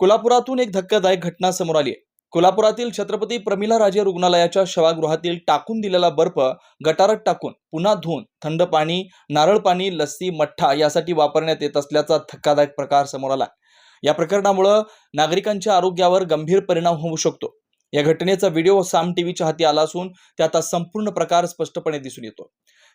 कोल्हापुरातून एक धक्कादायक घटना समोर आली. आहे कोल्हापुरातील छत्रपती प्रमिला राजे रुग्णालयाच्या शवागृहातील टाकून दिलेला बर्फ गटारात टाकून पुन्हा धुवून थंड पाणी नारळ पाणी लस्सी मठ्ठा यासाठी वापरण्यात येत असल्याचा धक्कादायक प्रकार समोर आला. या प्रकरणामुळं नागरिकांच्या आरोग्यावर गंभीर परिणाम होऊ शकतो. या घटनेचा व्हिडिओ साम टीव्हीच्या हाती आला असून त्यात संपूर्ण प्रकार स्पष्टपणे दिसून येतो.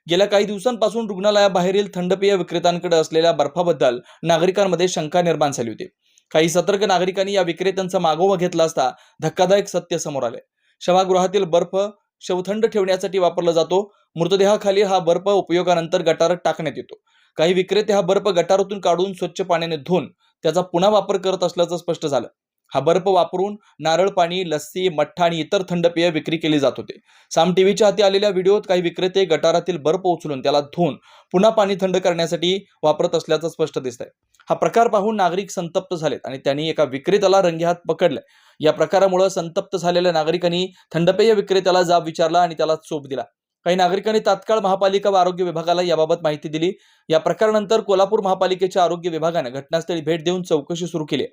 गेल्या काही दिवसांपासून रुग्णालयाबाहेरील थंडपेय विक्रेत्यांकडे असलेल्या बर्फाबद्दल नागरिकांमध्ये शंका निर्माण झाली होती. काही सतर्क नागरिकांनी या विक्रेत्यांचा मागोवा घेतला असता धक्कादायक सत्य समोर आले. शवागृहातील बर्फ शवथंड ठेवण्यासाठी वापरला जातो. मृतदेहाखाली हा बर्फ उपयोगानंतर गटारात टाकण्यात येतो. काही विक्रेते हा बर्फ गटारातून काढून स्वच्छ पाण्याने धुवून त्याचा पुन्हा वापर करत असल्याचं स्पष्ट झालं. हा बर्फ वापरून नारळ पाणी लस्सी मठ्ठा आणि इतर थंड पेय विक्री केली जात होते. साम टीव्हीच्या हाती आलेल्या व्हिडिओत काही विक्रेते गटारातील बर्फ उचलून त्याला धुवून पुन्हा पाणी थंड करण्यासाठी वापरत असल्याचं स्पष्ट दिसत आहे हा प्रकार पाहून नागरिक संतप्त झालेत आणि त्यांनी एका विक्रेत्याला रंगेहात पकडले या प्रकारामुळे संतप्त झालेल्या नागरिकांनी थंडपेय विक्रेत्याला जाब विचारला आणि त्याला चोप दिला. काही नागरिकांनी तात्काळ महापालिका व आरोग्य विभागाला याबाबत माहिती दिली. या प्रकारानंतर कोल्हापूर महापालिकेच्या आरोग्य विभागानं घटनास्थळी भेट देऊन चौकशी सुरू केली.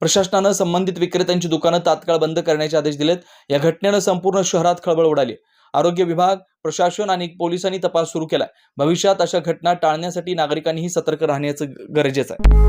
प्रशासनानं संबंधित विक्रेत्यांची दुकानं तात्काळ बंद करण्याचे आदेश दिलेत. या घटनेनं संपूर्ण शहरात खळबळ उडाली. आरोग्य विभाग प्रशासन आणि पोलिसांनी तपास सुरू केलाय. भविष्यात अशा घटना टाळण्यासाठी नागरिकांनीही सतर्क राहण्याचं गरजेचं आहे.